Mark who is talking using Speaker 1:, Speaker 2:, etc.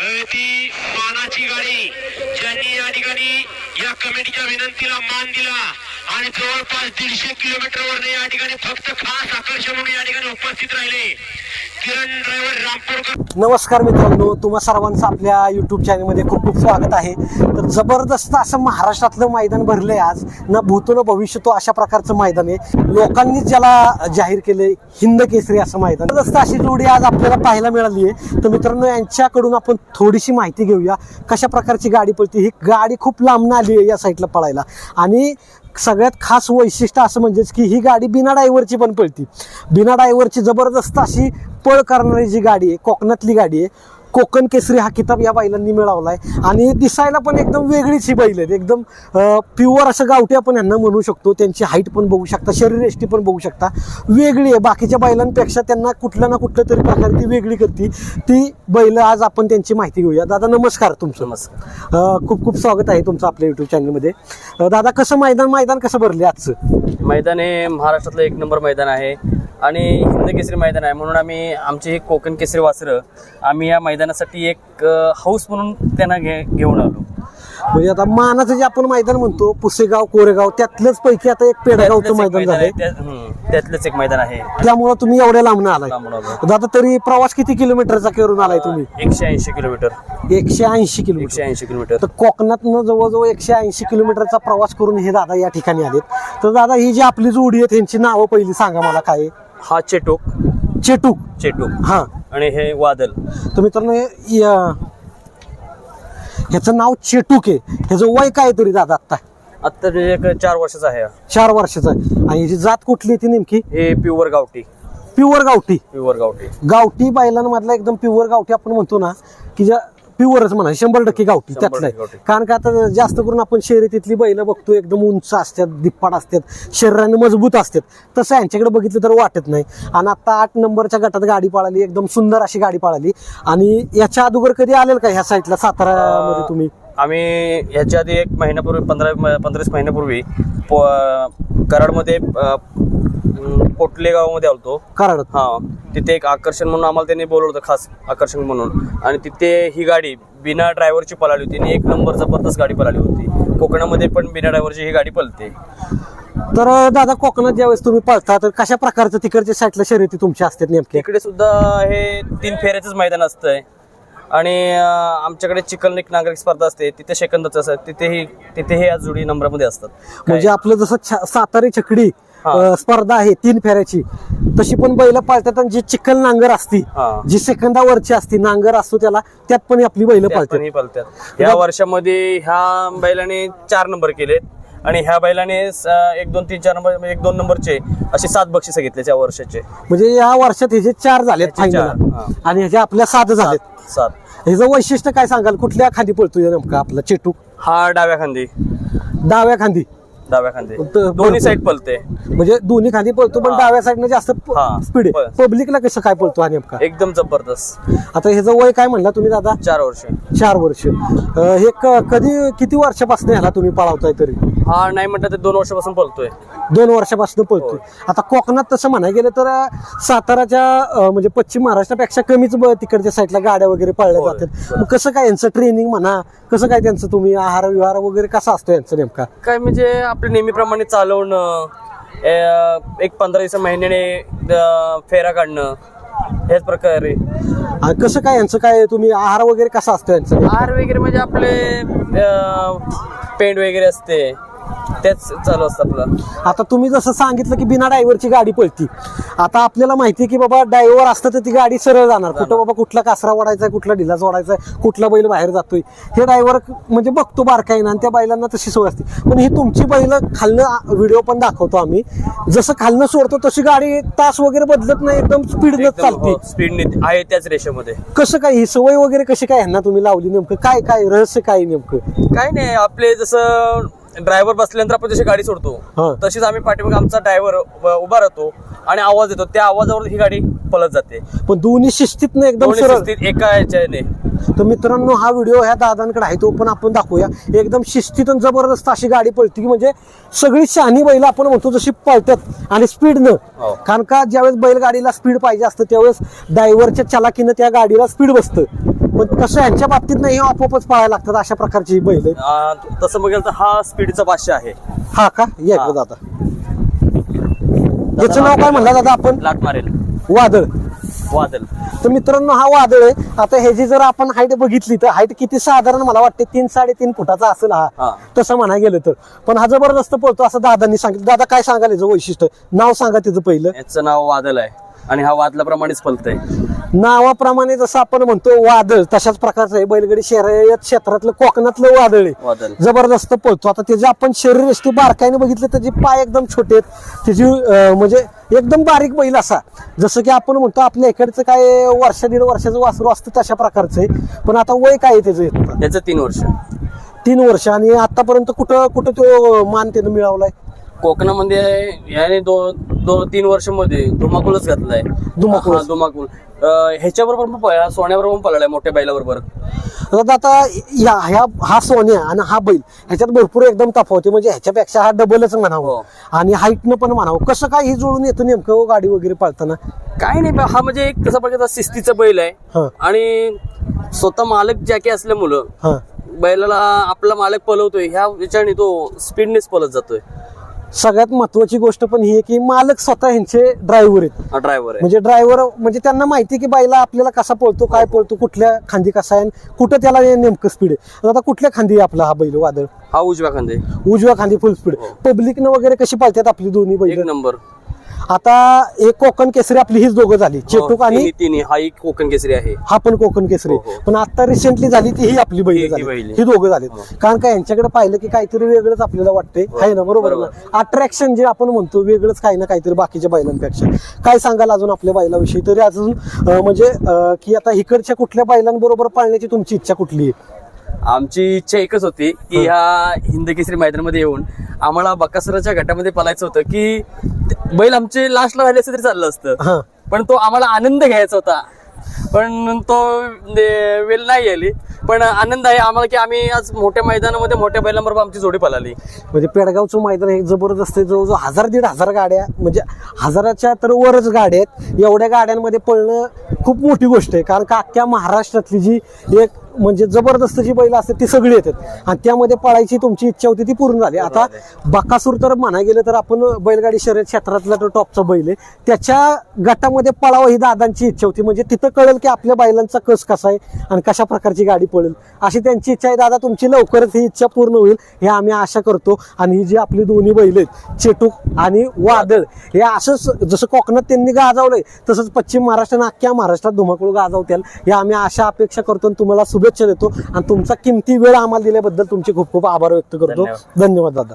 Speaker 1: ती मानाची गाडी. ज्यांनी या ठिकाणी या कमिटीच्या विनंतीला मान दिला आणि जवळपास दीडशे किलोमीटरवर या ठिकाणी फक्त खास आकर्षण म्हणून या ठिकाणी उपस्थित राहिले.
Speaker 2: नमस्कार मित्रांनो तुम्हा सर्वांचं आपल्या युट्यूब चॅनलमध्ये खूप खूप स्वागत आहे. तर जबरदस्त असं महाराष्ट्रातलं मैदान भरलं आहे आज. ना भूतो ना भविष्य तो अशा प्रकारचं मैदान आहे. लोकांनीच ज्याला जाहीर केले हिंद केसरी असं मैदान. जबरदस्त अशी जोडी आज आपल्याला पाहायला मिळाली आहे तर मित्रांनो यांच्याकडून आपण थोडीशी माहिती घेऊया. कशा प्रकारची गाडी पळते? ही गाडी खूप लांबनं आली आहे या साईडला पळायला. आणि सगळ्यात खास वैशिष्ट्य असं म्हणजेच की ही गाडी बिना ड्रायव्हरची पण पळती. बिना ड्रायव्हरची जबरदस्त अशी पळ करणारी जी गाडी आहे कोकणातली गाडी आहे कोकण केसरी हा किताब या बैलांनी मिळवलाय. आणि दिसायला पण एकदम वेगळीच ही बैल आहेत. एकदम प्युअर असं गावठी आपण यांना म्हणू शकतो. त्यांची हाईट पण बघू शकता शरीरयष्टी पण बघू शकता. वेगळी आहे. बाकीच्या बैलांपेक्षा त्यांना कुठल्या ना कुठल्या तरी प्रकारे ती वेगळी करते. ती बैल आज आपण त्यांची माहिती घेऊया. दादा नमस्कार तुमचं.
Speaker 3: नमस्कार.
Speaker 2: खूप खूप स्वागत आहे तुमचं आपल्या युट्यूब चॅनलमध्ये दादा कसं मैदान मैदान कसं भरले आजचं?
Speaker 3: मैदान हे महाराष्ट्रातलं एक नंबर मैदान आहे. आणि हिंद केसरी मैदान आहे. म्हणून आम्ही आमची हे कोकण केसरी वासरं आम्ही या मैदानासाठी एक हाऊस म्हणून त्यांना घे घेऊन आलो.
Speaker 2: म्हणजे आता मानाचं जे आपण मैदान म्हणतो पुसेगाव कोरेगाव त्यातलंच पैकी आता एक पेडगावचं मैदान
Speaker 3: आहे
Speaker 2: झालंय.
Speaker 3: त्या- त्यातलंच एक मैदान आहे.
Speaker 2: त्यामुळं तुम्ही एवढ्या लांबून आलाय. दादा तरी प्रवास किती किलोमीटरचा करून आलाय तुम्ही?
Speaker 3: एकशे ऐंशी किलोमीटर.
Speaker 2: एकशे ऐंशी किलोमीटर.
Speaker 3: एकशे ऐंशी किलोमीटर.
Speaker 2: तर कोकणातनं जवळजवळ एकशे ऐंशी किलोमीटरचा प्रवास करून हे दादा या ठिकाणी आलेत. तर दादा ही जी आपली जोडी आहे त्यांची नावं पहिली सांगा मला काय?
Speaker 3: हा चेटूक.
Speaker 2: चेटूक.
Speaker 3: चेटूक.
Speaker 2: हा.
Speaker 3: आणि हे वादल.
Speaker 2: तर मित्रांनो हे- या- ह्याचं नाव चेटूक आहे. ह्याचं वय काय तरी दादा आत्ता?
Speaker 3: आत्ता जे एक चार वर्षाचा आहे. हा.
Speaker 2: चार वर्षाचं आहे. आणि ह्याची जात कुठली आहे ती नेमकी?
Speaker 3: हे प्युअर गावठी.
Speaker 2: प्युअर गावठी.
Speaker 3: प्युअर गावठी.
Speaker 2: गावठी बैलांमधला एकदम प्युअर गावठी आपण म्हणतो ना की ज्या प्युअरच म्हणा शंभर टक्के गावठी त्यातलं. आहे. कारण का आता जास्त करून आपण शर्यतीतली बैल बघतो एकदम उंच असतात दिप्पाड असतात शरीराने मजबूत असतात तसं यांच्याकडे बघितलं तर वाटत नाही आणि आता आठ नंबरच्या गटात गाडी पळाली एकदम सुंदर अशी गाडी पळाली आणि याच्या अगोदर कधी आलेल का ह्या साईडला सातारामध्ये तुम्ही
Speaker 3: आम्ही ह्याच्या आधी एक महिन्यापूर्वी पंधरा पंधराच महिन्यापूर्वी कराडमध्ये अ, म, पोटले गावामध्ये आलतो.
Speaker 2: कराड
Speaker 3: हा. तिथे एक आकर्षण म्हणून आम्हाला त्यांनी बोलवलं होतं खास आकर्षण म्हणून. आणि तिथे ही गाडी बिना ड्रायव्हरची पळाली होती आणि एक नंबर जबरदस्त गाडी पळाली होती. कोकणामध्ये पण बिना ड्रायव्हरची ही गाडी पळते.
Speaker 2: तर दादा कोकणात ज्यावेळेस तुम्ही पळता तर कशा प्रकारचं तिकडच्या साईडला शर्यती तुमच्या असतात नेमके?
Speaker 3: इकडे सुद्धा हे तीन फेऱ्याचंच मैदान असतंय. आणि अं, आमच्याकडे चिकलनिक नागरिक स्पर्धा असते तिथे सेकंदाचं असतं तिथेही तिथेही आज जोडी नंबरामध्ये असतात.
Speaker 2: म्हणजे आपलं जसं छ- सातारी छकडी स्पर्धा आहे तीन फेऱ्याची. तशी पण बैल पाळतात आणि जी चिखल नांगर असती. जी सेकंदावरची असती नांगर असतो त्याला त्यात पण आपली बैल पाळतात.
Speaker 3: पळतात. या वर्षामध्ये ह्या बैलाने चार नंबर केलेत आणि ह्या बैलाने एक दोन तीन चार नंबर म्हणजे एक दोन नंबरचे असे सात बक्षीस घेतले त्या वर्षाचे.
Speaker 2: म्हणजे या वर्षात हे जे चार झालेत फायनल. आणि ह्याचे आपल्या सात झालेत.
Speaker 3: सात.
Speaker 2: ह्याचं वैशिष्ट्य काय सांगाल? कुठल्या खांदी पळतोय नेमका आपला चेटू?
Speaker 3: हा डाव्या खांदी.
Speaker 2: डाव्या खांदी.
Speaker 3: डाव्या खांदी दोन्ही साईड पळते.
Speaker 2: म्हणजे दोन्ही खांदी पळतो पण
Speaker 3: हा.
Speaker 2: डाव्या साईडने जास्त
Speaker 3: हा.
Speaker 2: स्पीड आहे. पब्लिकला कसं काय पळतो हा नेमका?
Speaker 3: एकदम जबरदस्त.
Speaker 2: आता ह्याचं वय काय म्हणला तुम्ही दादा?
Speaker 3: चार वर्ष.
Speaker 2: चार वर्ष. अं, हे क- कधी किती वर्षापासून ह्याला तुम्ही पळवताय तरी?
Speaker 3: हा नाही म्हणतात ते दोन वर्षापासून पळतोय.
Speaker 2: दोन वर्षापासून पळतोय. आता कोकणात तसं म्हणायला गेलं तर साताराच्या अं, म्हणजे पश्चिम महाराष्ट्रापेक्षा कमीच ब- तिकडच्या साईडला गाड्या वगैरे पळल्या
Speaker 3: होय.
Speaker 2: जातात. मग कसं काय यांचं ट्रेनिंग म्हणा कसं काय त्यांचं तुम्ही आहार विहार वगैरे कसा असतो यांचं नेमका?
Speaker 3: काय म्हणजे आपल्या नेहमीप्रमाणे चालवणं ए- एक पंधरा दिवसा महिन्याने फेरा काढणं हेच प्रकारे
Speaker 2: कसं काय यांचं काय तुम्ही आहार वगैरे कसा असतो यांचं
Speaker 3: आहार वगैरे म्हणजे आपले अं, पेंट वगैरे असते. तेच चालू असतं आपलं.
Speaker 2: आता तुम्ही जसं सांगितलं की बिना ड्रायव्हरची गाडी पळती. आता आपल्याला माहिती आहे की बाबा ड्रायव्हर असतं तर ती गाडी सरळ जाणार. कुठं बाबा कुठला कासरा वाढायचा कुठला ढिला सोडायचा कुठला बैल बाहेर जातोय. हे ड्रायव्हर म्हणजे बघतो बारकाईनं आणि त्या बैलांना तशी सोय असते. पण ही तुमची बैल खालनं व्हिडिओ पण दाखवतो आम्ही. जसं खालनं सोडतो तशी गाडी तास वगैरे बदलत नाही एकदम स्पीडनं चालते.
Speaker 3: स्पीडने आहे त्याच रेषेमध्ये.
Speaker 2: कसं काय ही सवय वगैरे कशी काय ह्यांना तुम्ही लावली नेमकं? काय काय रहस्य काय नेमकं?
Speaker 3: काय नाही आपले जसं ड्रायव्हर बसल्यानंतर आपण जशी गाडी सोडतो. तशीच आम्ही पाठीमागे आमचा ड्रायव्हर उभा राहतो आणि आवाज येतो. त्या आवाजावर ही गाडी पळत जाते.
Speaker 2: पण दोन्ही शिस्तीतनं एकदम
Speaker 3: दोन्ही
Speaker 2: सरळ.
Speaker 3: शिस्तीत एका ह्याच्याने.
Speaker 2: तर मित्रांनो हा व्हिडिओ ह्या दादांकडे आहे तो पण आपण दाखवूया. एकदम शिस्तीत आणि जबरदस्त अशी गाडी पळते की म्हणजे सगळी शहाणी बैल आपण म्हणतो जशी पळतात आणि स्पीडनं.
Speaker 3: हो.
Speaker 2: कारण का ज्यावेळेस बैलगाडीला स्पीड पाहिजे असतं त्यावेळेस ड्रायव्हरच्या चलाकीनं त्या गाडीला स्पीड बसतं. पण तसं यांच्या बाबतीत नाही आपोआपच पाहायला लागतात अशा प्रकारची ही बैल आहेत.
Speaker 3: अं, तसं बघायला तर हा स्पीडचा पाचशे आहे.
Speaker 2: हा का? या. इकडे दादा. याचं नाव काय म्हणला दादा आपण?
Speaker 3: लाट मारेल.
Speaker 2: वादळ.
Speaker 3: वादल
Speaker 2: तर मित्रांनो हा वादळ आहे. आता ह्याची जर आपण हाईट बघितली तर हाईट किती साधारण मला वाटते तीन साडेतीन फुटाचा असेल हा.
Speaker 3: हा.
Speaker 2: तसं म्हणा गेलं तर. पण हा जबरदस्त पळतो असं दादांनी सांगितलं. दादा काय सांगाल याचं वैशिष्ट्य? नाव सांगा तिचं पहिलं.
Speaker 3: याचं नाव वादल आहे. आणि हा वादलाप्रमाणेच पलतय.
Speaker 2: नावाप्रमाणे जसं आपण म्हणतो वादळ तशाच प्रकारचं आहे. बैलगाडी शर्यत क्षेत्रातलं कोकणातलं वादळ आहे.
Speaker 3: वादल
Speaker 2: जबरदस्त पळतो. आता त्याचे आपण शरीर यष्टी बारकाईने बघितलं त्याचे पाय एकदम छोटे आहेत. त्याची अं, म्हणजे एकदम बारीक बैल असा. जसं की आपण म्हणतो आपल्या इकडचं काय वर्ष दीड वर्षाचं वासरू असतं तशा प्रकारचं आहे. पण आता वय काय आहे त्याचं?
Speaker 3: त्याचं तीन वर्ष.
Speaker 2: तीन वर्ष. आणि आतापर्यंत कुठं कुठं तो मान त्यानं मिळवलाय?
Speaker 3: कोकणामध्ये याने दोन दोन तीन वर्षमध्ये धुमाकूलच घातलाय
Speaker 2: धुमाकूळ.
Speaker 3: धुमाकूल अं, ह्याच्याबरोबर पण पळाला सोन्याबरोबर पण पळालाय मोठ्या बैलाबरोबर.
Speaker 2: आता आता ह्या ह्या हा सोन्या आणि हा बैल ह्याच्यात भरपूर एकदम तफावते म्हणजे ह्याच्यापेक्षा हा डबलच म्हणावं.
Speaker 3: हो.
Speaker 2: आणि हाईटनं पण म्हणावं. कसं काय ही जोडून येतं नेमकं हो गाडी वगैरे पाळताना?
Speaker 3: काय नाही हा म्हणजे एक कसा प्रकारचा शिस्तीचा बैल आहे. आणि स्वतः मालक जॅकी असल्यामुळं
Speaker 2: हा.
Speaker 3: बैलाला आपला मालक पलवतोय ह्या याच्याने तो स्पीडनेच पलत जातोय.
Speaker 2: सगळ्यात महत्वाची गोष्ट पण ही आहे की मालक स्वतः ह्यांचे ड्रायव्हर आहेत.
Speaker 3: हा ड्रायव्हर
Speaker 2: म्हणजे ड्रायव्हर म्हणजे त्यांना माहिती आहे की बाईला आपल्याला कसा पळतो काय पळतो कुठल्या खांदी कसा आहे कुठं त्याला हे नेमकं स्पीड आहे. आता कुठल्या खांदी आहे आपला हा बैल वादळ?
Speaker 3: हा उजव्या खांदे.
Speaker 2: उजव्या खांदी फुल स्पीड
Speaker 3: हो.
Speaker 2: पब्लिकनं वगैरे कशी पाळतात आपली दोन्ही
Speaker 3: एक
Speaker 2: बैल
Speaker 3: नंबर.
Speaker 2: आता एक कोकण केसरी आपली हीच दोघं झाली. चेटूक आणि
Speaker 3: तिन्ही- हा एक कोकण केसरी आहे.
Speaker 2: हा पण कोकण केसरी.
Speaker 3: हो, हो.
Speaker 2: पण आता रिसेंटली झाली ती ही आपली
Speaker 3: ही- ही
Speaker 2: झाली. ही दोघं झाली
Speaker 3: हो.
Speaker 2: कारण का यांच्याकडे पाहिलं की काहीतरी वेगळंच आपल्याला वाटतंय. आहे ना बरोबर. ना? अट्रॅक्शन जे आपण म्हणतो वेगळंच काही ना काहीतरी बाकीच्या बैलांपेक्षा. काय सांगाल अजून आपल्या बैलाविषयी? तरी अजून म्हणजे की आता इकडच्या कुठल्या बैलांबरोबर पाळण्याची तुमची इच्छा कुठली आहे?
Speaker 3: आमची इच्छा एकच होती की ह्या हिंद केसरी मैदानामध्ये येऊन आम्हाला बकासुराच्या गटामध्ये पलायचं होतं की बैल आमचे लास्टला राहिले असते तरी चाललं असतं. पण तो आम्हाला आनंद घ्यायचा होता. पण तो म्हणजे वेळ नाही आली. पण आनंद आहे आम्हाला की आम्ही आज मोठ्या मैदानामध्ये मोठ्या बैलांबरोबर आमची जोडी पळाली.
Speaker 2: म्हणजे पेडगावचं मैदान हे जबरदस्त जवळजवळ हजार दीड हजार गाड्या म्हणजे हजाराच्या तर वरच गाड्या आहेत. एवढ्या गाड्यांमध्ये पळणं खूप मोठी गोष्ट आहे. कारण का अख्ख्या महाराष्ट्रातली जी एक म्हणजे जबरदस्त जी बैल असते ती सगळी येतात. आणि त्यामध्ये पळायची तुमची इच्छा होती ती पूर्ण झाली. आता बकासूर तर म्हणा गेलं तर आपण बैलगाडी शर्यत क्षेत्रातला तो टॉपचा बैल आहे त्याच्या गटामध्ये पळावं ही दादांची इच्छा होती. म्हणजे तिथं कळेल की आपल्या बैलांचा कस कसा आहे आणि कशा प्रकारची गाडी पळेल. अशी त्यांची इच्छा आहे. दादा तुमची लवकरच ही इच्छा पूर्ण होईल हे आम्ही आशा करतो. आणि ही जी आपली दोन्ही बैल आहेत चेटूक आणि वादळ हे असंच जसं कोकणात त्यांनी गाजवलंय तसंच पश्चिम महाराष्ट्र आणि अख्ख्या महाराष्ट्रात धुमाकूळ गाजवतील हे आम्ही आशा अपेक्षा करतो आणि तुम्हाला शुभेच्छा देतो. आणि तुमचा किमती वेळ आम्हाला दिल्याबद्दल तुमचे खूप खूप आभार व्यक्त करतो. धन्यवाद दादा.